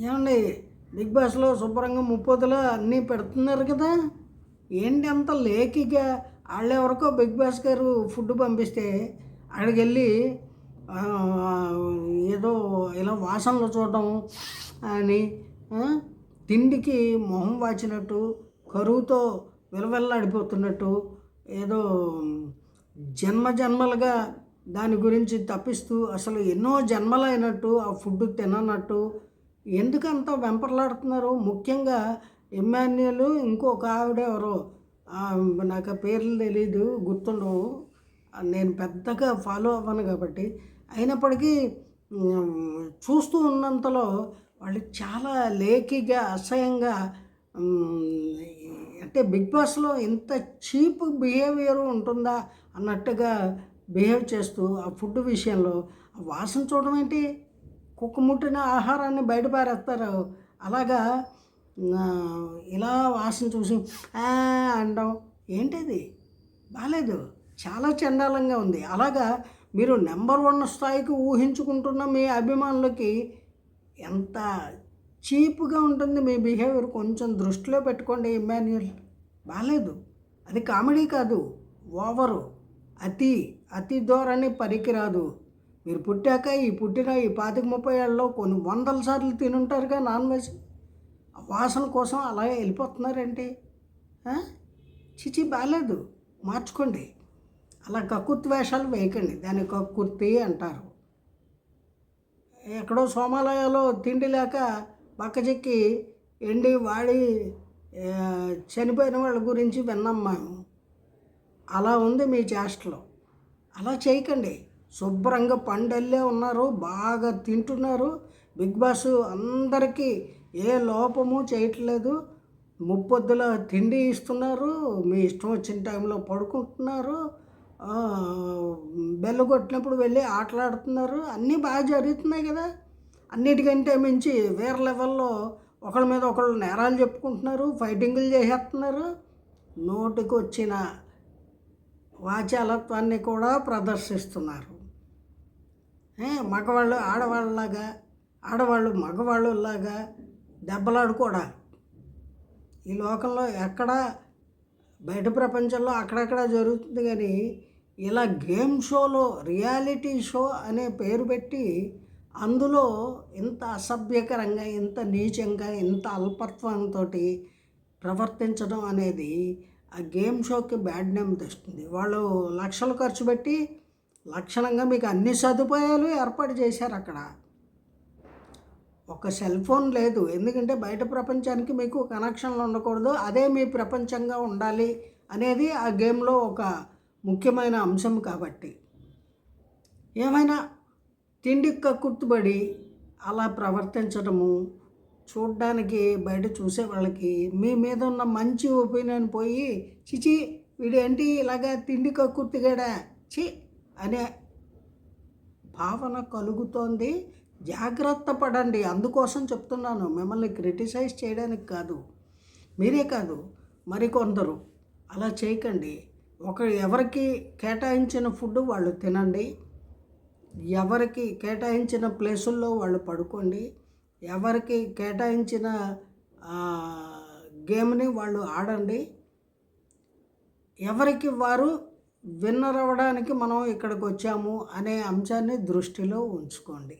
ఏమండి బిగ్ బాస్లో శుభ్రంగా ముప్పొద్దులో అన్నీ పెడుతున్నారు కదా. ఏంటి అంత లేకిగా వాళ్ళెవరికో బిగ్ బాస్ గారు ఫుడ్ పంపిస్తే అక్కడికి వెళ్ళి ఏదో ఇలా వాసనలు చూడటం అని తిండికి మొహం వాచినట్టు కరువుతో విలవిల్లాడిపోతున్నట్టు ఏదో జన్మ జన్మలుగా దాని గురించి తప్పిస్తూ అసలు ఎన్నో జన్మలైనట్టు ఆ ఫుడ్ తిననట్టు ఎందుకంత వెంపర్లాడుతున్నారు? ముఖ్యంగా ఇమాన్యులు ఇంకొక ఆవిడ ఎవరో? నాకు ఆ పేర్లు తెలీదు గుర్తుండవు. నేను పెద్దగా ఫాలో అవ్వను కాబట్టి. అయినప్పటికీ చూస్తూ ఉన్నంతలో వాళ్ళు చాలా లేకిగా అసహ్యంగా అంటే బిగ్ బాస్లో ఇంత చీప్ బిహేవియర్ ఉంటుందా అన్నట్టుగా బిహేవ్ చేస్తూ ఆ ఫుడ్ విషయంలో ఆ వాసన చూడడం ఏంటి? కుక్క ముట్టిన ఆహారాన్ని బయటపారేస్తారు. అలాగా ఇలా వాసన చూసి అనడం ఏంటిది? బాగాలేదు చాలా చండాలంగా ఉంది. అలాగా మీరు నెంబర్ వన్ స్థాయికి ఊహించుకుంటున్న మీ అభిమానులకి ఎంత చీప్గా ఉంటుంది మీ బిహేవియర్ కొంచెం దృష్టిలో పెట్టుకోండి ఇమాన్యుల్ బాగాలేదు అది కామెడీ కాదు. ఓవరు. అతి అతి ధోరణి పనికిరాదు మీరు పుట్టాక ఈ పుట్టిన ఈ పాతిక ముప్పై ఏళ్ళలో కొన్ని వందల సార్లు తినుంటారుగా నాన్ వెజ్. వాసన కోసం అలాగే వెళ్ళిపోతున్నారేంటి? చిచి బాగాలేదు మార్చుకోండి. అలా కక్కుర్తి వేషాలు వేయకండి. దాన్ని కక్కుర్తి అంటారు. ఎక్కడో సోమాలయాలో తిండి లేక బక్కచెక్కి ఎండి వాడి చనిపోయిన వాళ్ళ గురించి విన్నాం మేము. అలా ఉంది మీ చేష్టలో. అలా చేయకండి. శుభ్రంగా పండెళ్ళే ఉన్నారు బాగా తింటున్నారు. బిగ్ బాస్ అందరికీ ఏ లోపము చేయట్లేదు. ముప్పొద్దుల తిండి ఇస్తున్నారు మీ ఇష్టం వచ్చిన టైంలో పడుకుంటున్నారు. బెల్ల కొట్టినప్పుడు వెళ్ళి ఆటలాడుతున్నారు. అన్నీ బాగా జరుగుతున్నాయి కదా. అన్నిటికంటే మించి వేరే లెవెల్లో ఒకళ్ళ మీద ఒకళ్ళు నేరాలు చెప్పుకుంటున్నారు ఫైటింగులు చేసేస్తున్నారు. నోటికి వచ్చిన వాచాలత్వాన్ని కూడా ప్రదర్శిస్తున్నారు. మగవాళ్ళు ఆడవాళ్ళలాగా ఆడవాళ్ళు మగవాళ్ళలాగా దెబ్బలాడుకోవడాలు ఈ లోకంలో ఎక్కడ బయట ప్రపంచంలో అక్కడక్కడ జరుగుతుంది కానీ ఇలా గేమ్ షోలో రియాలిటీ షో అనే పేరు పెట్టి అందులో ఇంత అసభ్యకరంగా ఇంత నీచంగా ఇంత అల్పత్వంతో ప్రవర్తించడం అనేది ఆ గేమ్ షోకి బ్యాడ్ నేమ్ తెస్తుంది. వాళ్ళు లక్షలు ఖర్చు పెట్టి లక్షణంగా మీకు అన్ని సదుపాయాలు ఏర్పాటు చేశారు అక్కడ. ఒక సెల్ ఫోన్ లేదు. ఎందుకంటే బయట ప్రపంచానికి మీకు కనెక్షన్లు ఉండకూడదు. అదే మీ ప్రపంచంగా ఉండాలి అనేది ఆ గేమ్లో ఒక ముఖ్యమైన అంశం కాబట్టి. ఏమైనా తిండి కక్కుర్తుబడి అలా ప్రవర్తించడము చూడ్డానికి బయట చూసే వాళ్ళకి మీ మీద ఉన్న మంచి ఒపీనియన్ పోయి చిచి వీడేంటి ఇలాగా తిండి కక్కుర్తిగాడా? చి అనే భావన కలుగుతోంది. జాగ్రత్త పడండి. అందుకోసం చెప్తున్నాను. మిమ్మల్ని క్రిటిసైజ్ చేయడానికి కాదు. మీరే కాదు మరికొందరు. అలా చేయకండి. ఒక ఎవరికి కేటాయించిన ఫుడ్ వాళ్ళు తినండి. ఎవరికి కేటాయించిన ప్లేసుల్లో వాళ్ళు పడుకోండి. ఎవరికి కేటాయించిన గేమ్ని వాళ్ళు ఆడండి. ఎవరికి వారు విన్నర్ అవ్వడానికి మనం ఇక్కడికి వచ్చాము అనే అంశాన్ని దృష్టిలో ఉంచుకోండి.